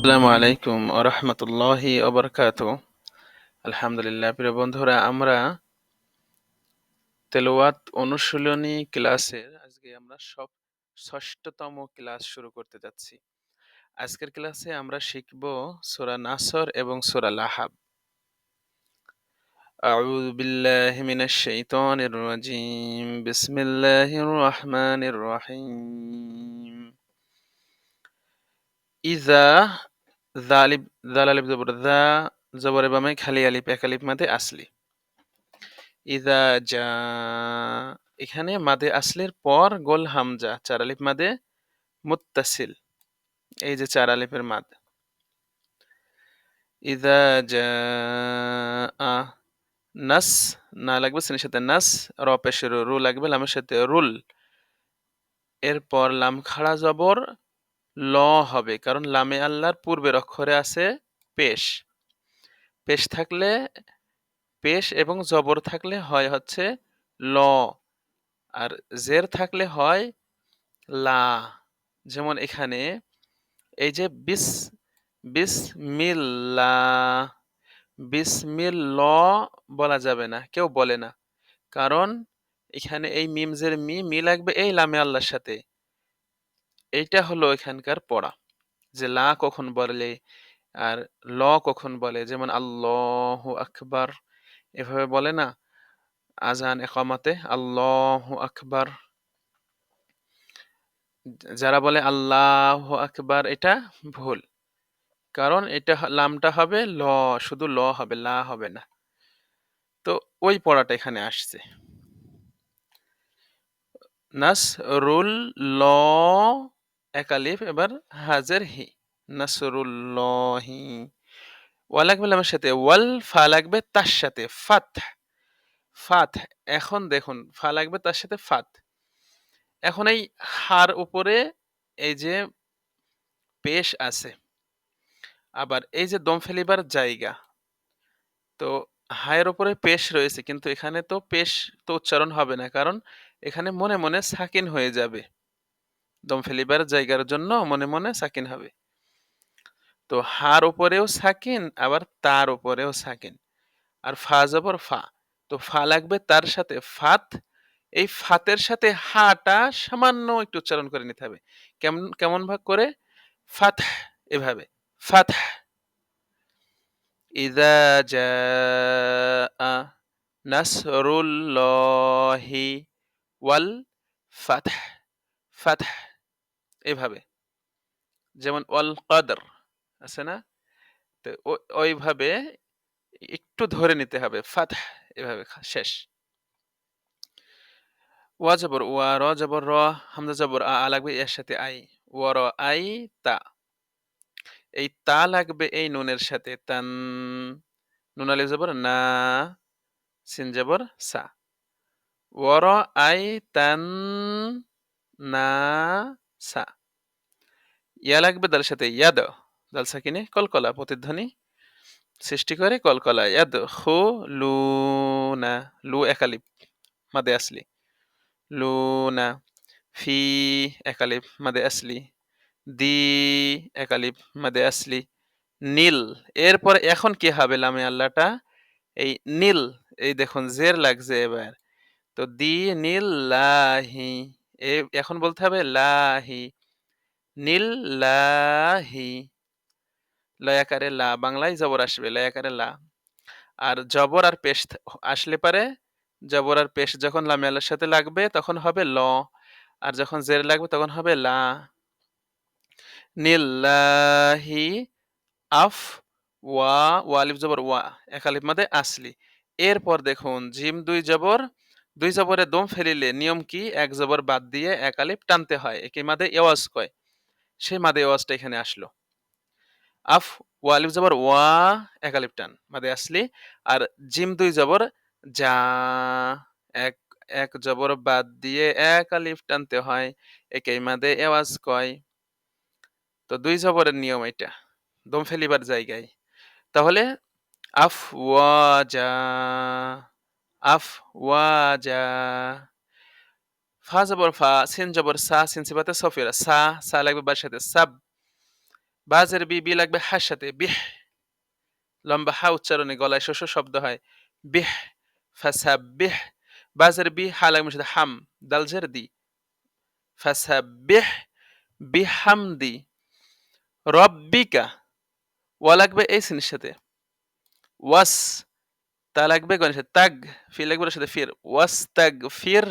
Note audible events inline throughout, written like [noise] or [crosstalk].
আসসালামু আলাইকুম আরহামতুল্লাহি অবরকাত আলহামদুলিল্লাহ প্রিয় বন্ধুরা আমরা তেলাওয়াত অনুশীলনী ক্লাসের আজকে আমরা সব ষষ্ঠতম ক্লাস শুরু করতে যাচ্ছি আজকের ক্লাসে আমরা শিখব সূরা নাসর এবং সূরা লাহাব أعوذ بالله من الشيطان الرجيم بسم الله الرحمن الرحيم ইজা জালিব জালালিব জবর, দা জবরে বামে খালি আলিফ, এক আলিফ মাদে আসলি। ইজা যা এখানে মাদে আসলির পর গোল হামজা, চার আলিফ মাদে মুত্তাসিল, এই যে চার মাদ। ইজা যা নাস, না লাগবে সিনের সাথে নাস, র পেশের রু লাগবে, লামের সাথে রুল। এরপর লাম খাড়া জবর ল হবে, কারণ লামে আল্লাহর পূর্বের অক্ষরে আছে পেশ। পেশ থাকলে পেশ এবং জবর থাকলে হয় হচ্ছে ল, আর জের থাকলে হয় লা। যেমন এখানে, এই যে বিস বিস মিল্লা বিসমিল ল বলা যাবে না, কেউ বলে না। কারণ এখানে এই মিমজের মি মি লাগবে এই লামে আল্লাহর সাথে। এইটা হলো এখানকার পড়া। যে লা কখন বলে আর ল কখন বলে, যেমন আল্লাহ আকবার, এভাবে বলে না? আজান একামাতে আল্লাহ আকবার। যারা বলে আল্লাহ আকবার, এটা ভুল। কারণ এটা লামটা হবে ল, শুধু ল হবে, লা হবে না। তো ওই পড়াটা এখানে আসছে। নাস রুল ল একালিফ এবার হাজের হি, নাসরুল্লাহি। ওয়া লাগবে লামের সাথে, ওয়াল ফা লাগবে তার সাথে, ফাত। ফাত, এখন দেখুন, ফা লাগবে তার সাথে ফাত। এখন এই হার উপরে এই যে পেশ আছে, আবার এই যে দম ফেলিবার জায়গা, তো হায়ের উপরে পেশ রয়েছে, কিন্তু এখানে তো পেশ, তো উচ্চারণ হবে না, কারণ এখানে মনে মনে সাকিন হয়ে যাবে। দম ফেলিবার জায়গার জন্য মনে মনে সাকিন হবে। তো হার উপরেও সাকিন, আবার তার উপরেও সাকিন। আর ফা জবর ফা। তো ফা লাগবে তার সাথে ফাত। এই ফাতের সাথে হাটা সামান্য একটু উচ্চারণ করে নিতে হবে। কেমন কেমন ভাগ করে? ফাত, এভাবে। ফাত। ইদা জা নাসরুল্লাহি ওয়াল ফাত। ফাত। এভাবে। যেমন ওয়াল কদর, আছে না? তো ওইভাবে একটু ধরে নিতে হবে ফাত এভাবে শেষ। ওয়া জবর, ওয়া র, জবর র, হামজা জবর আ লাগবে এর সাথে আই। ওয়া র, আই, তা। এই তা লাগবে এই নুনের সাথে, তান, নুন আলিফ জবর, না, সিন জবর, সা। ওয়া র, আই, তান, না সা। ইয়া লাগবে দালের সাথে ইয়াদ, দাল সাকিনে, কলকলা প্রতিধ্বনি সৃষ্টি করে কলকলা ইয়াদ, হু, লু, না, লু একালিপ, মাদে আসলি, লু, না, ফি, একালিপ, মাদে আসলি, দি, একালিপ, মাদে আসলি, নীল, এরপর এখন কি হবে লামে আল্লাহটা? এই নীল, এই দেখুন, জের লাগছে এবার, তো দি, নীল, লাহি এখন বলতে হবে লাহি। নীল লাহি। লয়াকারে লা, বাংলায় জবর আসবে, লয়াকারে লা। আর জবর আর পেশ আসলে পারে জবর আর পেশ যখন লামে আল্লাহর সাথে লাগবে তখন হবে ল, আর যখন জের লাগবে তখন হবে লা। নিল্লাহি আফ, ওয়া, ওয়ালিফ জবর ওয়া এক আলিফ মাদে আসলি। এরপর দেখুন, জিম দুই জবর দুই জবরে দম ফেলিলে নিয়ম কি? এক জবর বাদ দিয়ে এক আলিফ টানতে হয়। একে মাদে এওয়াজ কয়। সেই মাদে এওয়াজটা এখানে আসলো। আফ ওয়ালিফ জবর ওয়া, এক আলিফ টান। মাদে আসলি। আর জিম দুই জবর যা, এক এক জবর বাদ দিয়ে এক আলিফ টানতে হয়। একেই মাদে এওয়াজ কয়। তো দুই জবরের নিয়ম এটা দম ফেলিবার জায়গায়। তাহলে আফ ওয়াজা আফ ওয়াজা ফা জবর ফা সিন জবর সা সিন সিবাতে সফিরা সা সা লাগবে বার সাথে সাব বাজের বি বি লাগবে হার সাথে বিহ লম্বা হা উচ্চারণে গলায় শস্য শব্দ হয় বিহ ফাসাবিহ বাজের বি হা লাগবে সাথে হাম দালজের দি ফাসাবিহ বিহামদি রব্বিকা ওয়া লাগবে এই সিনের সাথে ওয়াস তা লাগবে গণের সাথে? তাগ, ফির লাগবে ওর সাথে ফির। ওয়াস তাগ ফির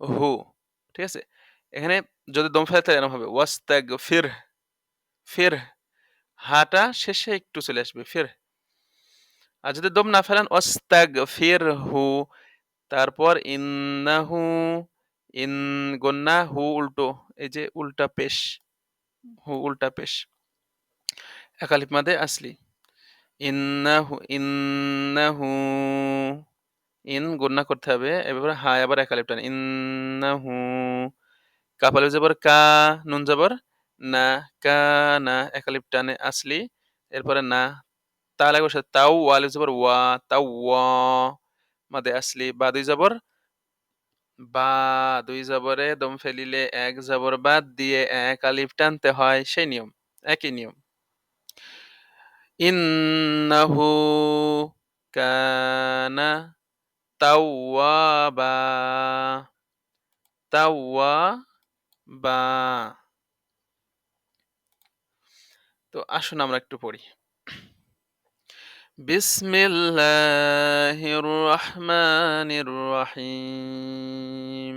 হু, ঠিক আছে? এখানে যদি দম ফেলে তাহলে এরকম হবে। ওয়াস তাগ ফির ফির হাটা শেষে একটু চলে আসবে, ফির। আর যদি দম না ফেলেন ওয়াস্তাগ ফির হু, তারপর ইন্নাহু ইন গন্না হু উল্টো, এই যে উল্টা পেশ, হু, উল্টা পেশ। একালিপ মাদে আসলি। ইন্নাহু ইন্নাহু, ইন গন্না করতে হবে। এবার হা, আবার একালিপ টান। ইন্নাহু কাপালে যাবর কা, নুন যাবর না, কা, না একালিপ টানে আসলি। এরপরে না, তা লাগবে সাথে তাও ওয়ালে যাবর ওয়া, তাও ওয়া মাদে আসলি। বা দুই যাবর বা দুই জবরে দম ফেলিলে এক জবর বাদ দিয়ে এক আলিফ টানতে হয়। সেই নিয়ম, একই নিয়ম। ইন্নাহু কানা তাওয়াবা তাওয়াবা তো আসুন আমরা একটু পড়ি। বিসমিল্লাহির রহমানির রহিম।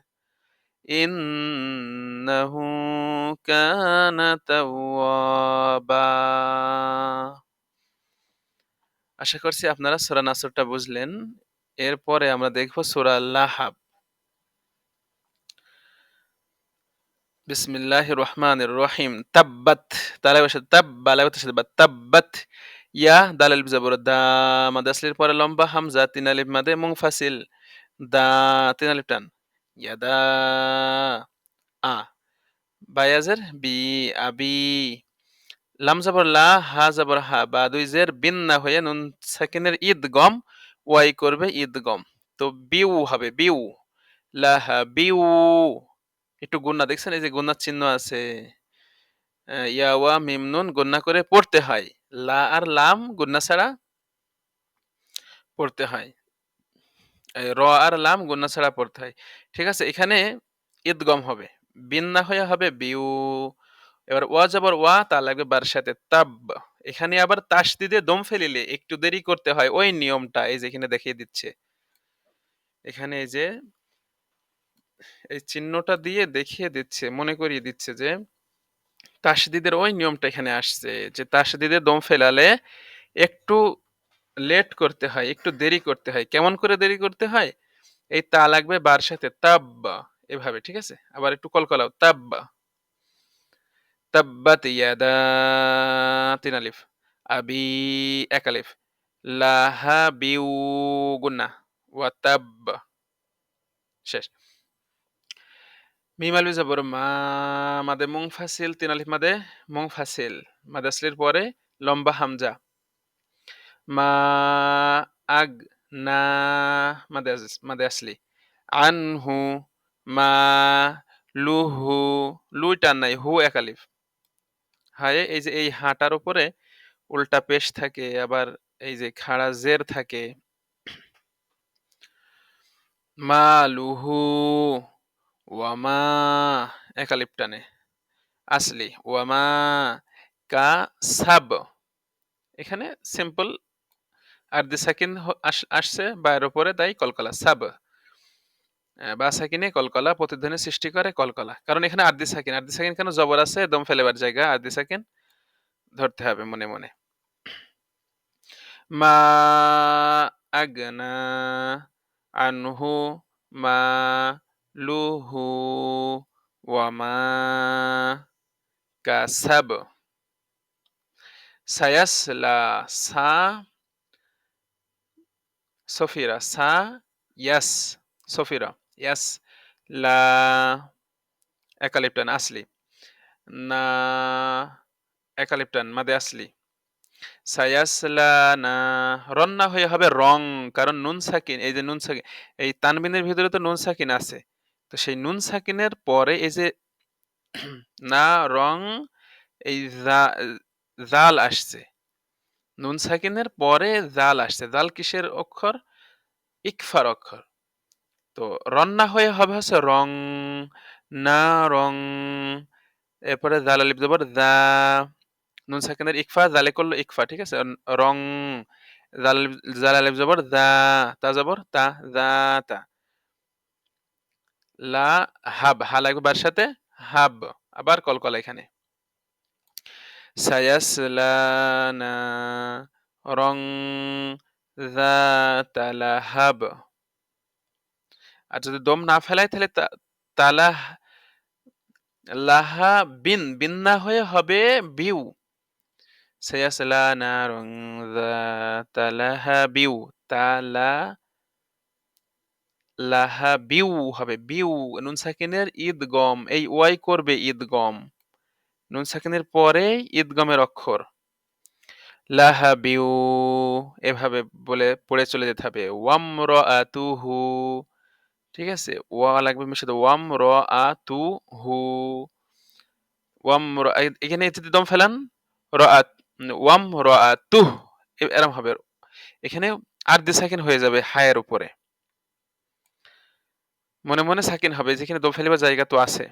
إنه كان توابا আশা করছি আপনারা সূরা নাসরটা বুঝলেন এরপরে আমরা দেখব সূরা লাহাব বিসমিল্লাহির রহমানির রহিম তাব্বাত তালা বসে তাব্বা লাগতে সাথে বা তাব্বাত ইয়া দাল আলিফ জবর দা মাদ আসলির পরে লম্বা হামজা তিন আলিফ মাদে মুংফাসিল দা তিন আলিফ টান ইয়াদা আ বায়াজের বি আবি লাম জবর লা হা জবর হা বা দুই জের বিন না হয়ে নুন সেকেন্ডের ঈদ গম ওয়াই করবে ঈদ গম তো বিউ হবে বিউ লাহা বিউ একটু গুন্না দেখছেন এই যে গুন্নার চিহ্ন আছে ইয়া ওয়া মিম নুন গুন্না করে পড়তে হয় লা আর লাম গুন্না ছাড়া পড়তে হয় র আর লাম গুন্না ছাড়া পড়তে হয়। ঠিক আছে? এখানে ঈদগম হবে। বিন না হয়ে হবে বিউ। এবার ওয়া যাবার ওয়া, তা লাগবে বার সাথে তাব। এখানে আবার তাস তাসদিদে দম ফেলিলে একটু দেরি করতে হয়। ওই নিয়মটা এই যে এখানে দেখিয়ে দিচ্ছে। এখানে এই যে এই চিহ্নটা দিয়ে দেখিয়ে দিচ্ছে, মনে করিয়ে দিচ্ছে যে তাসদিদের ওই নিয়মটা এখানে আসছে যে তাসদিদে দম ফেলালে একটু লেট করতে হয়, একটু দেরি করতে হয়। কেমন করে দেরি করতে হয়? এই তা লাগবে বার সাথে তাব্বা এভাবে, ঠিক আছে? আবার একটু কলকলাও তাব্বা। তাব্বাত ইয়াদা, তিন আলিফ। আবি, এক আলিফ। লাহা বিউ গুন্না। ওয়া তাব শেষ। মিম আলবি জবর মা, মাদে মুং ফাসিল তিন আলিফ মাদে মুং ফাসিল মাদে আসলির পরে লম্বা হামজা। আগ না মাদে মাদে আসলি আনহু মা লুহু লুই টান নাই হু এক আলিফ হায়, এই যে এই হাঁটার উপরে উল্টা পেশ থাকে, আবার এই যে খাড়া জের থাকে। মা লুহু ওয়ামা একালিপ টানে। আসলি ওয়ামা কা সাব। এখানে সিম্পল আর দি সাকিন আসছে বা এর উপরে তাই কলকলা, সাব। বা সাকিনে কলকলা, প্রতিধ্বনি সৃষ্টি করে কলকলা। কারণ এখানে আর্দি সাকিন আর্দি সাকিন কেন জবর আছে? দম ফেলেবার জায়গা আর্দি সাকিন ধরতে হবে মনে মনে। মা আগনা আনহু মা লুহু ওয়ামা কাসাব সায়াসলা সা সফিরা সা ইয়াস সফিরা ইয়াস লা একালিপ্টান আসলি না একালিপ্টান মাদে আসলি সায়াসলা না রন্না হয়ে হবে রং, কারণ নুন সাকিন, এই যে নুন সাকিন, এই তানবিনের ভিতরে তো নুন সাকিন আছে। তো সেই নুন সাকিনের পরে এই যে [clears throat] না, রং, এই জাল আসছে। নুন সাকিনের পরে জাল আসছে। জাল কিসের অক্ষর? ইকফার অক্ষর। তো রন্না হয়ে হবে হচ্ছে রং, না, রং। এরপরে জাল আলিফ জবর দা নুন সাকিনের ইকফা, জালে করল ইকফা, ঠিক আছে? রং, জাল জাল আলিফ জবর দা তা জবর তা দা তা। লা, হাব, হা লাগবে সাথে হাব। আবার কলকলা এখানে। সায়াসলানা রং তালাহাব আর যদি দম না ফেলায় তাহলে তালাহ, লাহা বিন বিন না হয়ে হবে বিউ। সায়াসলানা রং তালাহা বিউ, তালা, লাহা বিউ হবে বিউ। নুন সাকিনের ঈদগম এই ওয়াই করবে ঈদগম নুন সাকিনের পরে ঈদগমের অক্ষর। লাহা বিউ এভাবে বলে পড়ে চলে যেতে হবে। ওয়াম র আতুহু ঠিক আছে? ওয়া লাগবে মিশে ওয়াম র আতু হু ওয়াম র এখানে যদি দম ফেলান র আত ওয়াম র আতুহ এরম হবে। এখানে আর দি সাকিন হয়ে যাবে হায়ের উপরে। মনে মনে সাকিন হবে, যেখানে দম ফেলিবার জায়গা তো আছে।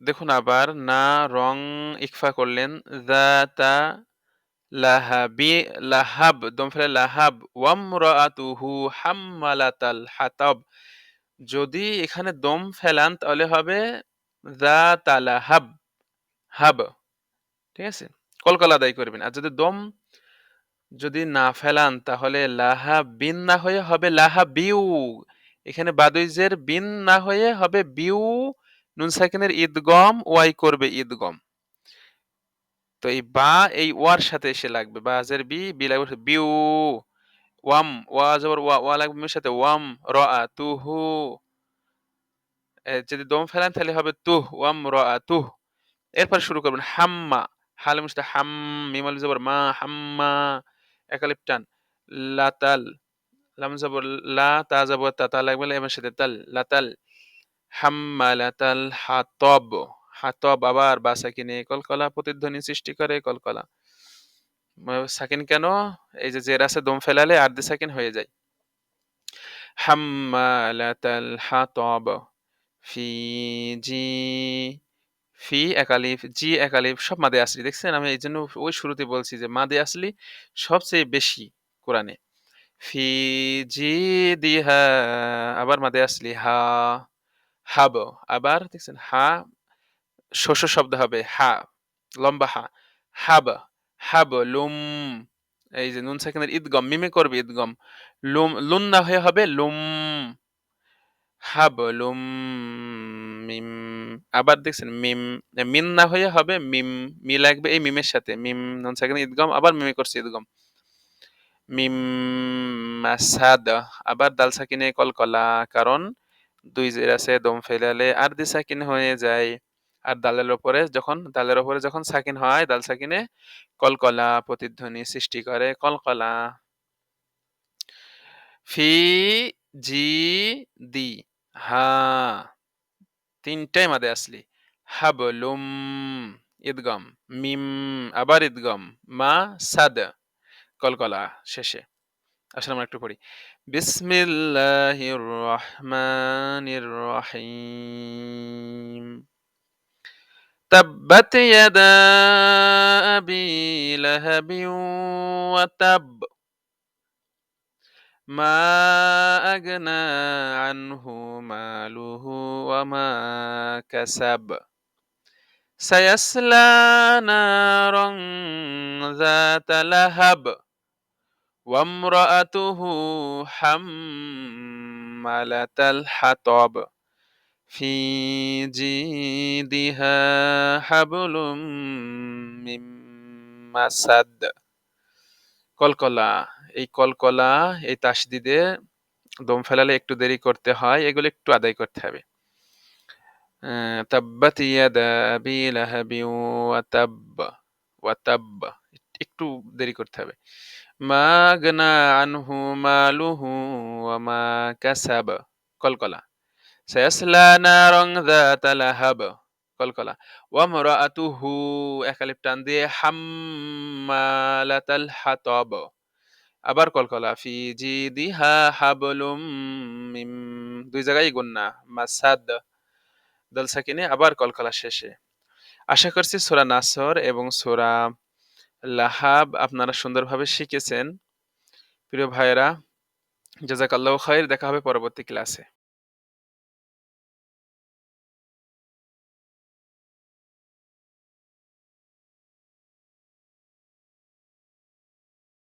দেখুন, আবার না রং ইকফা করলেন জাতা লাহাবি, লাহাব, দম ফেলে লাহাব, ওয়ামরাতুহু হাম্মালাতাল হাতাব। যদি এখানে দম ফেলান, তাহলে হবে জাতা লাহাব, হাব। ঠিক আছে? কলকলা আদায় করবেন। আর যদি দম যদি না ফেলান, তাহলে লাহা বিন না হয়ে হবে লাহা বিউ এখানে বাদুইজের বিন না হয়ে হবে বিউ নুন সাকিনের ঈদগম, ওয়াই করবে ঈদগম। তো এই বা, এই ওয়ার সাথে এসে লাগবে। বা আজের বি বি লাগবে বিউ, ওয়াম, ওয়া জবর ওয়া ওয়া লাগবে সাথে ওয়াম, র আ তুহু যদি দম ফেলান তাহলে হবে তুহ ওয়াম, র আ তুহ এরপর শুরু করবেন হাম্মা। হাল মুস্তা হাম মিমাল জবর মা, হাম্মা। একালিপ টান। লাতাল লাম জবর লা, তা জবর তা তা লাগবে এবার সাথে তাল লাতাল হাম্মালাতাল হাতব। হাতব আবার বা সাকিনে কলকলা প্রতিধ্বনি সৃষ্টি করে কলকলা। সাকিন কেন? এই যে জের আছে দম ফেলালে আর দি সাকিন হয়ে যায়। হাম্মালাতাল হাতব। ফি, জি, ফি একালিফ জি একালিফ সব মাদে আসলি। দেখছেন? আমি এই জন্য ওই শুরুতে বলছি যে মাদে আসলি সবচেয়ে বেশি কোরআনে। ফি, জি দিহা আবার মাদে আসলি, হা হাব। আবার দেখছেন হা শস্য শব্দ হবে হা, লম্বা হা। Hub hub লুম। এই যে নুন সাকিনের ঈদগম, মিমে করবে ঈদগম। লুম, লুন না হয়ে হবে লুম। হাব লুম, মিম। আবার দেখছেন মিম মিন না হয়ে হবে মিম। মি লাগবে এই মিমের সাথে, মিম, নুন সাকিনের ঈদগম, আবার মিমে করছে ঈদগম। মিম মাসাদ আবার দাল সাকিনে কলকলা, কারণ দুই জের আছে, দম ফেলালে আর দি সাকিন হয়ে যায়। আর দালের ওপরে যখন, দালের ওপরে যখন সাকিন হয়, দাল সাকিনে কলকলা প্রতিধ্বনি সৃষ্টি করে, কলকলা। ফি, জি, দি, হা, তিনটাই মাদে আসলি। হাবলুম, ঈদগম, মিম, আবার ঈদগম, মা, সাদ, কলকলা শেষে। আসলে আমরা একটু পড়ি। بسم الله الرحمن الرحيم. تبت يدا أبي لهب وتب. ما أغنى عنه ماله وما كسب. سيسلى نارا ذات لهب. وامرأته حمالة الحطب في جيدها حبل من مسد কলকলা। এই কলকলা এই তাসদিদে দম ফেলালে একটু দেরি করতে হয়। এগুলো একটু আদায় করতে হবে। অ্যা তাব্বাত ইয়াদা আবি লাহাবিন ওয়া তাব্ব, ওয়া তাব্ব একটু দেরি করতে হবে। মা আগনা কলকলা। সায়াসলা নারান যাতা লাহাব কলকলা। ওয়া ইমরাআতুহু এক আলিফ টান দিয়ে। আবার কলকলা। ফি জিদিহা হাবলুম মিন ২ জায়গায় গুন্না। মাসাদ দাল সাকিনে আবার কলকলা শেষে। আশা করছি সূরা নাসর এবং সূরা লাহাব আপনারা সুন্দরভাবে শিখেছেন। প্রিয় ভাইয়েরা, জাজাকাল্লাহ খাইর। দেখা হবে পরবর্তী ক্লাসে।